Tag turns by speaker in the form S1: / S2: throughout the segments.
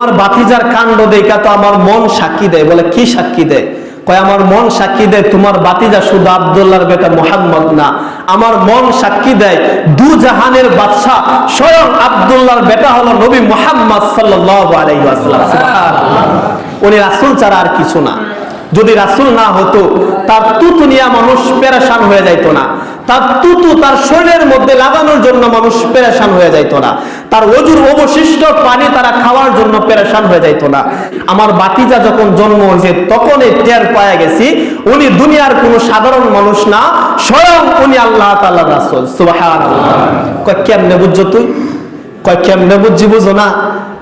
S1: আমার বাতিজার কাণ্ড দেখা তো আমার মন সাক্ষী দেয়। বলে, কি সাক্ষী দেয়? কয়, আমার মন সাক্ষী দেয় তোমার বাতিজা শুধু আব্দুল্লাহর বেটা মোহাম্মদ না। আমার মন সাক্ষী দেয় দু জাহানের বাদশাহ স্বয়ং আব্দুল্লাহর বেটা হলো নবী মোহাম্মদ সুবহানাল্লাহ। উনি রাসূল ছাড়া আর কিছু না। যদি রাসূল না হতো, তার তুতুনিয়া মানুষ পেরেশান হয়ে যাইতো না। তার তুতু তার শরীরের মধ্যে লাগানোর জন্য মানুষ পেরেশান হয়ে যাইতো না। তার অজুর অবশিষ্ট পানি তারা খাওয়ার জন্য পেরেশান হয়ে যাইতো না। আমার বাতিজা যখন জন্ম হয়েছে, তখনই টের পায়া গেছি, উনি দুনিয়ার কোনো সাধারণ মানুষ না, স্বয়ং উনি আল্লাহ তাআলা রাসূল। সুবহানাল্লাহ। কয়, কেমনে বুঝছ তুই? কয়, কেমনে বুঝছি বুঝো না?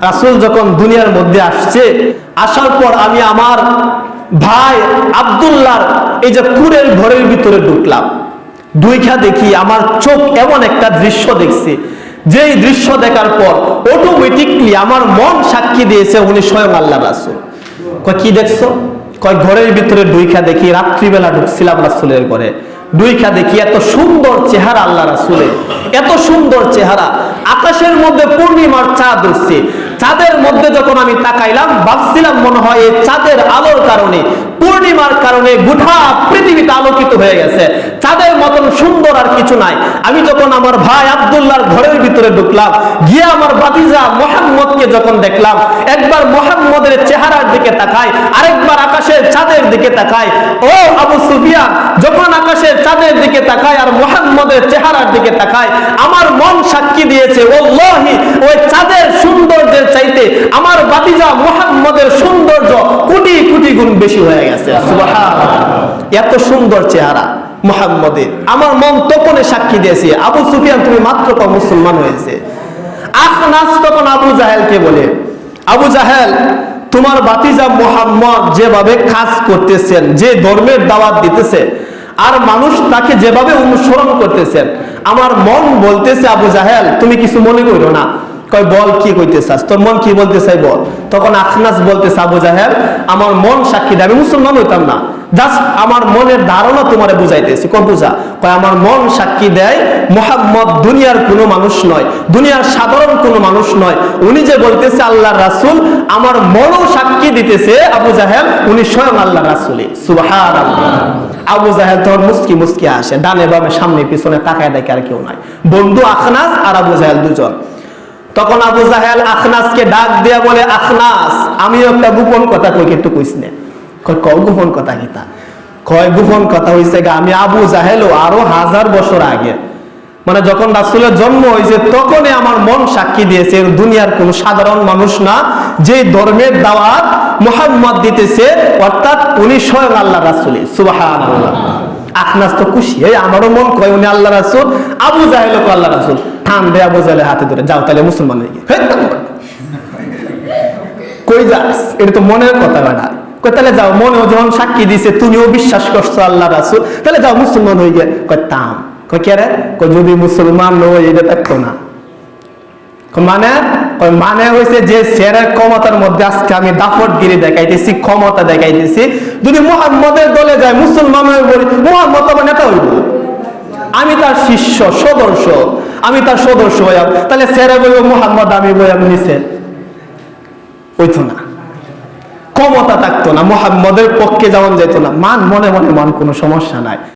S1: রাসূল যখন দুনিয়ার মধ্যে আসছে, আসার পর আমি আমার ভাই আব্দুল্লাহর এই যে কুরের ঘরের ভিতরে ঢুকলাম। দুইখা দেখি, আমার চোখ এমন একটা দৃশ্য দেখছি। যেই দৃশ্য দেখার পর অটোমেটিকলি আমার মন সাক্ষী দিয়েছে, উনি স্বয়ং আল্লাহ রাসুল। কয়, কি দেখছ? কয়, ঘরের ভিতরে দুইখা দেখি, রাত্রিবেলা ঢুকছিলাম রাসুলের ঘরে। দুইখা দেখি, এত সুন্দর চেহারা আল্লাহ রাসুলের। এত সুন্দর চেহারা। আকাশের মধ্যে পূর্ণিমার চাঁদ উঠছে। চাঁদের মধ্যে যখন আমি তাকাইলাম, ভাবছিলাম মনে হয় এই চাঁদের আলোর কারণে, পূর্ণিমার কারণে গোটা পৃথিবীতে আলোকিত হয়ে গেছে। চাঁদের মতন সুন্দর আর কিছু নাই। আমি যখন আমার ভাই আব্দুল্লাহর ঘরের ভিতরে ঢুকলাম, গিয়ে আমার বাতিজা মোহাম্মদকে যখন দেখলাম, একবার মোহাম্মদের চেহারার দিকে তাকাই আরেকবার আকাশের চাঁদের দিকে তাকাই ও আবু সুফিয়ান, যখন আকাশের চাঁদের দিকে তাকায় আর মোহাম্মদের চেহারার দিকে তাকাই আমার মন সাক্ষী দিয়েছে, ওল্লাহি বাতিজা মোহাম্মদের সৌন্দর্য কোটি কোটি গুণ বেশি হয়ে গেছে। এত সুন্দর চেহারা মোহাম্মদের। আমার মন তখনই সাক্ষী দিয়েছে, আবু সুফিয়ান, তুমি মাত্র তো মুসলমান হয়েছে। আখনাস তখন আবু জাহেলকে বলে, আবু জাহেল, তোমার বাতিজা মোহাম্মদ যেভাবে কাজ করতেছেন, যে ধর্মের দাওয়াত দিতেছে, আর মানুষ তাকে যেভাবে অনুসরণ করতেছেন, আমার মন বলতেছে, আবু জাহেল, তুমি কিছু মনে করো না। কয়, বল কি কইতে তোর মন কি বলতে চাই বল। তখন আখনাস বলতেছে, আবু জাহেল, আমার মন সাক্ষী দেয়। আমি মুসলমান হইতাম না। জাস্ট আমার মনের ধারণা তোমারে বুঝাইতেছি। কব বুঝা। কয়, আমার মন সাক্ষী দেয় মোহাম্মদ দুনিয়ার কোনো মানুষ নয়, দুনিয়ার সাধারণ কোনো মানুষ নয়। উনি যে বলতেছে আল্লাহ রাসূল। আমার মনও সাক্ষী দিতেছে আবু জাহেল। উনি স্বয়ং আল্লাহ রাসূলই। সুবহানাল্লাহ। আবু জাহেল তখন মুস্কি মুস্কি আসে ডানে বামে সামনে পিছনে তাকায় দেখে আর কেউ নাই। বন্ধু আখনাস আর আবু জাহেল দুজন। তখন আবু জাহেল আখনাসকে ডাক দিয়া বলে, আখনাস, আমিও একটা গোপন কথা কই একটু কইস নে। কয় গোপন কথা কিতা কয়, গোপন কথা হইছে গা, আমি আবু জাহেলও আরও হাজার বছর আগে। মানে যখন রাসুলের জন্ম হয়েছে তখনই আমার মন সাক্ষী দিয়েছে দুনিয়ার কোন সাধারণ মানুষ না যে ধর্মের দাওয়াত মোহাম্মদ দিতেছে, অর্থাৎ উনি স্বয়ং আল্লাহ রাসুলি সুবাহ আখনাস তো খুশি, এই আমারও মন কয় উনি আল্লাহ রাসুল, আবু জাহেল আল্লাহ রাসুল। থাম দে আবু জাহেলের হাতে ধরে। যাও তাহলে মুসলমান হয়ে গিয়ে কই যাস? এটা তো মনের কথা কই তাহলে যাও, মনেও যখন সাক্ষী দিছে, তুমিও বিশ্বাস করছ আল্লাহ রাসুল। তাহলে যাও, মুসলমান হয়ে গিয়ে। কয় তাম কয় কে রে? কয় যদি মুসলমান এটা থাকতো না। মানে? মানে হয়েছে যে ক্ষমতার মধ্যে আজকে আমি দাফটগিরি দেখাইতেছি, ক্ষমতা দেখাইতেছি। যদি মুহাম্মদের দলে যায়, মুসলমান হয়ে বলি মুহাম্মদ আমার নেতা হইব। আমি তার শিষ্য, সদস্য। আমি তার সদস্য হইয়াম তাহলে স্যারে বলব, মোহাম্মদ, আমি বইয়াম নিচে হইতো না। ক্ষমতা থাকতো না, মোহাম্মদের পক্ষে যেমন যেত না। মান, মনে মনে, মান কোনো সমস্যা নাই।